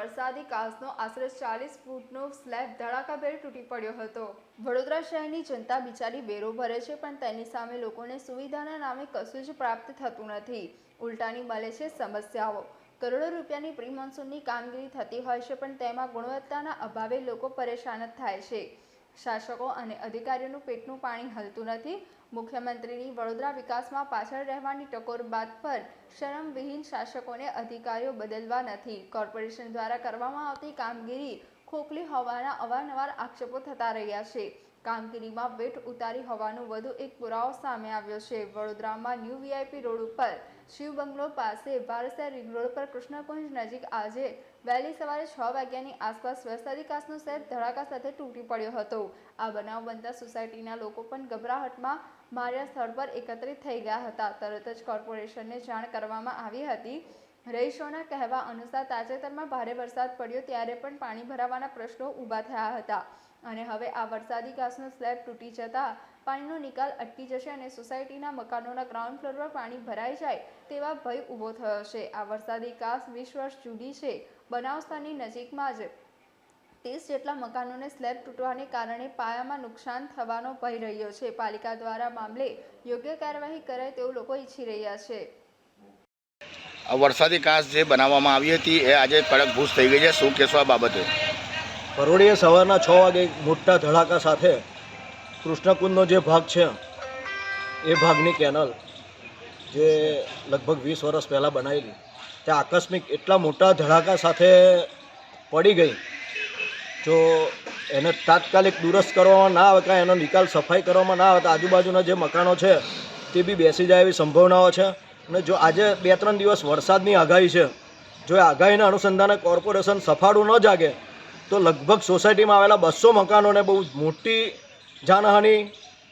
વરસાદી કાસનો આશરે ચાલીસ ફૂટનો સ્લેબ ધડાકાભેર તૂટી પડ્યો હતો. વડોદરા શહેરની જનતા બિચારી વેરો ભરે છે, પણ તેની સામે લોકોને સુવિધાના નામે કશું જ પ્રાપ્ત થતું નથી. ઉલટાની મળે છે સમસ્યાઓ. કરોડો રૂપિયાની પ્રી મોન્સૂનની કામગીરી થતી હોય છે, પણ તેમાં ગુણવત્તાના અભાવે લોકો પરેશાન જ થાય છે. શાસકો અને અધિકારીઓનું પેટનું પાણી હલતું નથી. મુખ્યમંત્રીની વડોદરા વિકાસમાં પાછળ રહેવાની ટકોર બાદ પર શરમવિહીન શાસકોને અધિકારીઓ બદલવા નથી. કોર્પોરેશન દ્વારા કરવામાં આવતી કામગીરી ખોખલી હોવાના અવારનવાર આક્ષેપો થતા રહ્યા છે. કામગીરીમાં વેઠ ઉતારી હોવાનો વધુ એક પુરાવો સામે આવ્યો છે. વડોદરામાં ન્યૂ વીઆઈપી રોડ ઉપર શિવ બંગલો પાસે વારસિયા રિંગ રોડ પર કૃષ્ણકુંજ નજીક આજે વહેલી સવારે છ વાગ્યાની આસપાસ વરસાદી કાચનો સેટ ધડાકા સાથે તૂટી પડ્યો હતો. આ બનાવ બનતા સોસાયટીના લોકો પણ ગભરાહટમાં માર્યા સ્થળ પર એકત્રિત થઈ ગયા હતા. તરત જ કોર્પોરેશનને જાણ કરવામાં આવી હતી રહીશોના કહેવા અનુસાર તાજેતરમાં ભારે વરસાદ પડ્યો ત્યારે પણ પાણી ભરાવાના પ્રશ્નો ઊભા થયા હતા. અને હવે આ વરસાદી ઘાસનો સ્લેબ તૂટી જતા પાણીનો નિકાલ અટકી જશે અને સોસાયટીના મકાનોના ગ્રાઉન્ડ ફ્લોર પર પાણી ભરાઈ જાય તેવા ભય ઊભો થયો છે. આ વરસાદી કાસ વીસ વર્ષ જૂની છે. બનાવ સ્થળની નજીકમાં જ ત્રીસ જેટલા મકાનોને સ્લેબ તૂટવાને કારણે પાયામાં નુકસાન થવાનો ભય રહ્યો છે. પાલિકા દ્વારા મામલે યોગ્ય કાર્યવાહી કરાય તેવું લોકો ઈચ્છી રહ્યા છે. વરસાદી કાચ જે બનાવવામાં આવી હતી, એ આજે કડક ભૂસ થઈ ગઈ છે. શું આ બાબતે? પરોડીએ સવારના છ વાગે મોટા ધડાકા સાથે કૃષ્ણકુંડનો જે ભાગ છે, એ ભાગની કેનલ જે લગભગ વીસ વર્ષ પહેલાં બનાવેલી તે આકસ્મિક એટલા મોટા ધડાકા સાથે પડી ગઈ, જો એને તાત્કાલિક દુરસ્ત કરવામાં ના આવે, કાંઈ એનો નિકાલ સફાઈ કરવામાં ના આવે, તો આજુબાજુના જે મકાનો છે, તે બી બેસી જાય એવી સંભાવનાઓ છે. અને જો આજે બે ત્રણ દિવસ વરસાદની આગાહી છે, જો એ આગાહીના અનુસંધાને કોર્પોરેશન સફાળું ન જાગે, તો લગભગ સોસાયટીમાં આવેલા બસો મકાનોને બહુ મોટી જાનહાનિ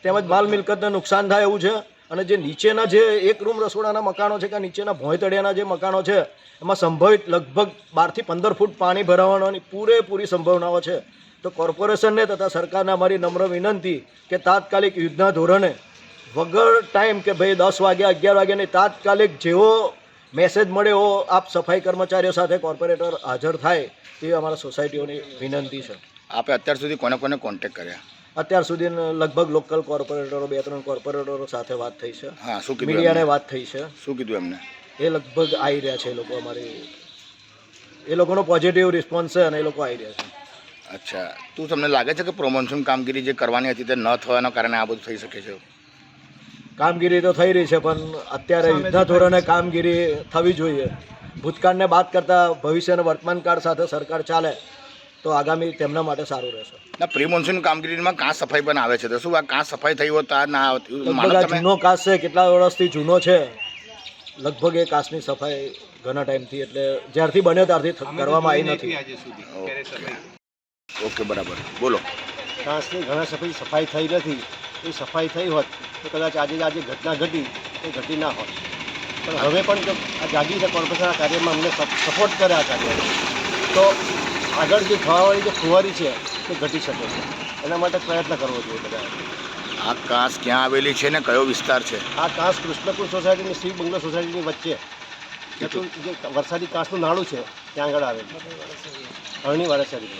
તેમજ માલ મિલકતને નુકસાન થાય એવું છે. અને જે નીચેના જે એક રૂમ રસોડાના મકાનો છે કે નીચેના ભોંયતળિયાના જે મકાનો છે, એમાં સંભવિત લગભગ બારથી પંદર ફૂટ પાણી ભરાવાની પૂરેપૂરી સંભાવનાઓ છે. તો કોર્પોરેશનને તથા સરકારને અમારી નમ્ર વિનંતી કે તાત્કાલિક યુદ્ધના ધોરણે વગર ટાઈમ કે ભાઈ દસ વાગ્યા અગિયાર વાગ્યાની તાત્કાલિક જેવો મેસેજ મળે એવો આપ સફાઈ કર્મચારીઓ સાથે કોર્પોરેટર હાજર થાય તેવી અમારા સોસાયટીઓની વિનંતી છે. આપે અત્યાર સુધી કોને કોને કોન્ટેક કર્યા? અત્યાર સુધી લગભગ લોકલ કોર્પોરેટરો બે ત્રણ કોર્પોરેટરો સાથે વાત થઈ છે. હા શું કીધું મીડિયાને વાત થઈ છે. શું કીધું એમને? એ લગભગ આવી રહ્યા છે એ લોકો અમારી. એ લોકોનો પોઝિટિવ રિસ્પોન્સ છે અને એ લોકો આવી રહ્યા છે. અચ્છા. તું તમને લાગે છે કે પ્રમોશન કામગીરી જે કરવાની હતી તે ન થવાના કારણે આ બધું થઈ શકે છે? કામગીરી તો થઈ રહી છે પણ અત્યારે યુદ્ધના ધોરણે કામગીરી થવી જોઈએ. ભૂતકાળને બાદ કરતાં ભવિષ્ય અને વર્તમાન કાળ સાથે સરકાર ચાલે તો આગામી તેમના માટે સારું રહેશે. ના પ્રી મોન્સૂન કામગીરીમાં કાં સફાઈ પણ આવે છે? તો શું આ કાં સફાઈ થઈ હોત તો આ ના આવતી જૂનો કાસ છે કેટલા વર્ષથી જૂનો છે? લગભગ એ કાસની સફાઈ ઘણા ટાઈમથી એટલે જ્યારથી બન્યો ત્યારથી કરવામાં આવી નથી. ઓકે. ઓકે બરાબર. બોલો. કાસની ઘણા સફાઈ સફાઈ થઈ નથી. એ સફાઈ થઈ હોત તો કદાચ આજે જે આજે ઘટના ઘટી એ ઘટી ના હોત પણ હવે પણ જો આ જાગી છે કોર્પોરેશનના કાર્યમાં અમને સપોર્ટ કરે આ કાર્ય તો આગળ જે થવાવાળી જે ફુવારી છે તે ઘટી શકે છે. એના માટે પ્રયત્ન કરવો જોઈએ બધા. આ કાંસ ક્યાં આવેલી છે ને કયો વિસ્તાર છે? આ કાંસ કૃષ્ણપુર સોસાયટીની શ્રી બંગલો સોસાયટીની વચ્ચે. જે વરસાદી કાંસનું નાળું છે ત્યાં આગળ આવેલું. અરણી વારસારી